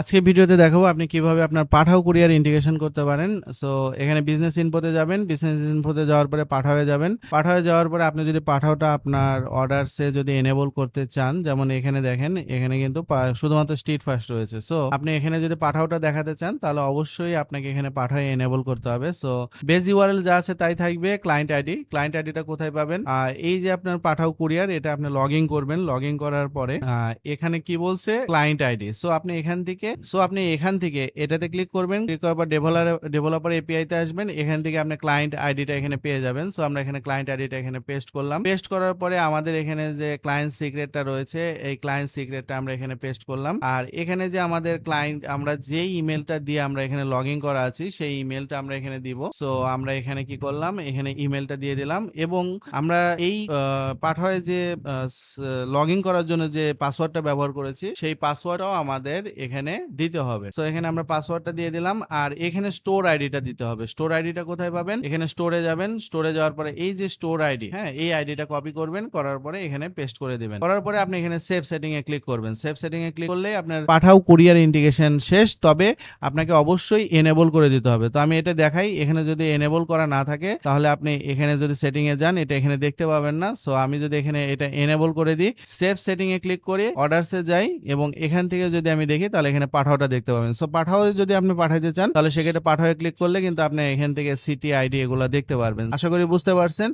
আজকে ভিডিওতে দেখাবো আপনি কীভাবে আপনার পাঠাও কুরিয়ার ইন্টিগ্রেশন করতে পারেন। সো এখানে বিজনেস ইনফোতে যাবেন। বিজনেস ইনফোতে যাওয়ার পরে পাঠাওয়ে যাবেন। পাঠাওয়ে যাওয়ার পরে আপনি যদি পাঠাওটা আপনার অর্ডারসে যদি এনেবল করতে চান, যেমন এখানে দেখেন, এখানে কিন্তু শুধুমাত্র স্ট্রিট ফাস্ট রয়েছে। সো আপনি এখানে যদি পাঠাওটা দেখাতে চান, তাহলে অবশ্যই আপনাকে এখানে পাঠাও এনেবল করতে হবে। সো বেজ ইউআরএল যা আছে তাই থাকবে ক্লায়েন্ট আইডি ক্লায়েন্ট আইডিটা কোথায় পাবেন? আর এই যে আপনার পাঠাও কুরিয়ার, এটা আপনি লগ করবেন। লগ করার পরে এখানে কি বলছে? ক্লায়েন্ট আইডি সো আপনি এখান থেকে সো আপনি এখান থেকে এটাতে ক্লিক করবেন ক্লিক করার পর ডেভেলপার ডেভেলপার এপিআই তে আসবেন, এখান থেকে আপনি ক্লায়েন্ট আইডিটা এখানে পেয়ে যাবেন সো আমরা এখানে ক্লায়েন্ট আইডিটা এখানে পেস্ট করলাম। পেস্ট করার পরে আমাদের এখানে যে ক্লায়েন্ট সিক্রেটটা রয়েছে, এই ক্লায়েন্ট সিক্রেটটা আমরা এখানে পেস্ট করলাম। আর এখানে যে আমাদের ক্লায়েন্ট আমরা যে ইমেলটা দিয়ে আমরা এখানে লগ ইন করা আছি, সেই ইমেলটা আমরা এখানে দিব। সো আমরা এখানে কি করলাম, এখানে ইমেলটা দিয়ে দিলাম এবং আমরা এই পাঠায় যে লগ ইন করার জন্য যে পাসওয়ার্ডটা ব্যবহার করেছি, সেই পাসওয়ার্ডটাও আমাদের এখানে দিতে হবে। সো এখানে আমরা পাসওয়ার্ডটা দিয়ে দিলাম আর এখানে স্টোর আইডিটা দিতে হবে। স্টোর আইডিটা কোথায় পাবেন? এখানে স্টোরে যাবেন। স্টোরে যাওয়ার পরে এই যে স্টোর আইডি হ্যাঁ এই আইডিটা কপি করবেন, করার পরে এখানে পেস্ট করে দিবেন। করার পরে আপনি এখানে সেভ সেটিং এ ক্লিক করবেন। সেভ সেটিং এ ক্লিক করলে আপনার পাঠাও কুরিয়ার ইন্টিগ্রেশন শেষ, তবে আপনাকে অবশ্যই এনেবল করে দিতে হবে। তো আমি এটা দেখাই, এখানে যদি এনেবল করা না থাকে, তাহলে আপনি এখানে যদি সেটিং এ যান, এটা এখানে দেখতে পাবেন না। সো আমি যদি এখানে এটা এনেবল করে দিই সেভ সেটিং এ ক্লিক করে অর্ডারসে যাই এবং এখান থেকে যদি আমি দেখি, তাহলে এখানে পাঠাওটা দেখতে পাবেন। সো পাঠাও যদি আপনি পাঠাইতে চান, তাহলে সেক্ষেত্রে পাঠাও ক্লিক করলে কিন্তু আপনি এখান থেকে সিটি আইডি এগুলো দেখতে পারবেন। আশা করি বুঝতে পারছেন।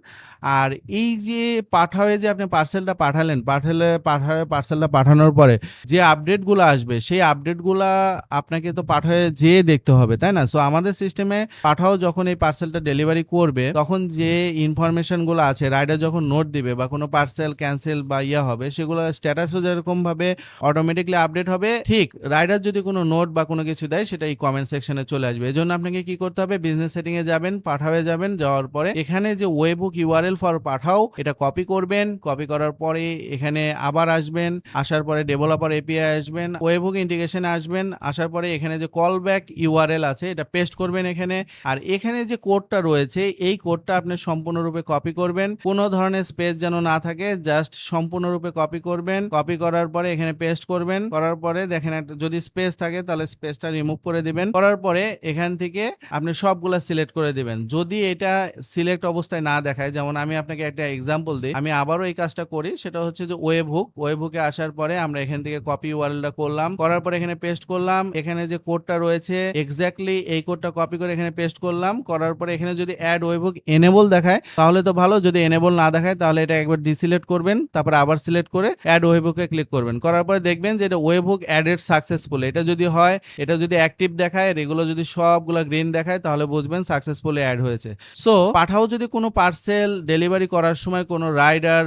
আর এই যে পাঠাওয়ে যে আপনি পার্সেলটা পাঠালেন, পাঠালে, পাঠাওয়ে পার্সেলটা পাঠানোর পরে যে আপডেটগুলো আসবে, সেই আপডেটগুলো আপনাকে তো পাঠায় যেয়ে দেখতে হবে, তাই না? সো আমাদের সিস্টেমে পাঠাও যখন এই পার্সেলটা ডেলিভারি করবে, তখন যে ইনফরমেশনগুলো আছে রাইডার যখন নোট দিবে বা কোনো পার্সেল ক্যান্সেল বা ইয়া হবে, সেগুলো স্ট্যাটাসও যেরকম ভাবে অটোমেটিকলি আপডেট হবে, ঠিক রাইডার যদি কোনো নোট বা কোনো কিছু দেয়, সেটা এই কমেন্ট সেকশনে চলে আসবে। এজন্য আপনাকে কি করতে হবে? বিজনেস সেটিং এ যাবেন, পাঠাবে যাবেন, যাওয়ার পরে এখানে যে ওয়েবুক ইউআরএল ফর পাঠাও, এটা কপি করবেন। কপি করার পরে এখানে আবার আসবেন, আসার পরে ডেভেলপার এপিআই আসবেন ওয়েবুক ইন্টিগ্রেশনে আসবেন, আসার পরে এখানে যে কল ব্যাক ইউআরএল আছে, এটা পেস্ট করবেন এখানে। আর এখানে যে কোডটা রয়েছে, এই কোডটা আপনি সম্পূর্ণরূপে কপি করবেন। কোনো ধরনের স্পেস যেন না থাকে জাস্ট সম্পূর্ণরূপে কপি করবেন। কপি করার পরে এখানে পেস্ট করবেন। করার পরে দেখেন যদি স্পেস থাকে, তাহলে স্পেসটা রিমুভ করে দিবেন। করার পরে এখান থেকে আপনি সবগুলা সিলেক্ট করে দিবেন। যদি এটা সিলেক্ট অবস্থায় না দেখায়, যেমন আমি আপনাকে একটা এক্সাম্পল দিই, আমি আবারও এই কাজটা করি, সেটা হচ্ছে যে ওয়েব হুক ওয়েব হুকে আসার পরে আমরা এখান থেকে কপি ওয়ার্ল্ডটা করলাম। করার পরে এখানে পেস্ট করলাম। এখানে যে কোডটা রয়েছে এক্স্যাক্টলি এই কোডটা কপি করে এখানে পেস্ট করলাম। করার পরে এখানে যদি অ্যাড ওয়েব হুক এনেবল দেখায়, তাহলে তো ভালো। যদি এনেবল না দেখায়, তাহলে এটা একবার ডিসিলেক্ট করবেন, তারপর আবার সিলেক্ট করে অ্যাড ওয়েব হুকে ক্লিক করবেন। করার পরে দেখবেন যে এটা ওয়েব হুক অ্যাডেড সাকসেসফুল এটা যদি হয়, এটা যদি অ্যাক্টিভ দেখায় আর এগুলো যদি সবগুলো গ্রিন দেখায়, তাহলে বুঝবেন সাকসেসফুলি অ্যাড হয়েছে। সো পাঠাও যদি কোনো পার্সেল ডেলিভারি করার সময় কোনো রাইডার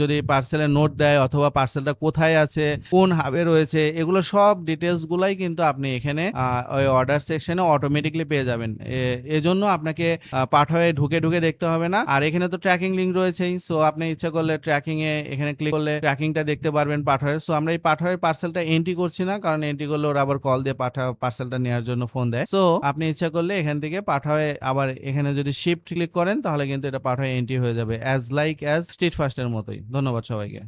যদি পার্সেলের নোট দেয় অথবা পার্সেলটা কোথায় আছে, কোন হাবে রয়েছে, এগুলো সব ডিটেলস গুলাই কিন্তু আপনি এখানে ওই অর্ডার সেকশনে অটোমেটিকলি পেয়ে যাবেন। এজন্য আপনাকে পাঠায়ে ঢুকে ঢুকে দেখতে হবে না। আর এখানে তো ট্র্যাকিং লিঙ্ক রয়েছেই সো আপনি ইচ্ছা করলে ট্র্যাকিং এ এখানে ক্লিক করলে ট্র্যাকিংটা দেখতে পারবেন পাঠায়ের। সো আমরা এই পাঠায়ের পার্সেলটা এন্ট্রি করছি না, কারণ এন্ট্রি করলে ওরা আবার কল দিয়ে পাঠা পার্সেলটা নেওয়ার জন্য ফোন দেয়। সো আপনি ইচ্ছা করলে এখান থেকে পাঠায় আবার এখানে যদি শিফট ক্লিক করেন, তাহলে কিন্তু এটা পাঠায় এন্ট্রি হয়ে যাবে অ্যাজ লাইক অ্যাজ স্ট্রিট ফাস্টের মতোই। ধন্যবাদ সবাইকে।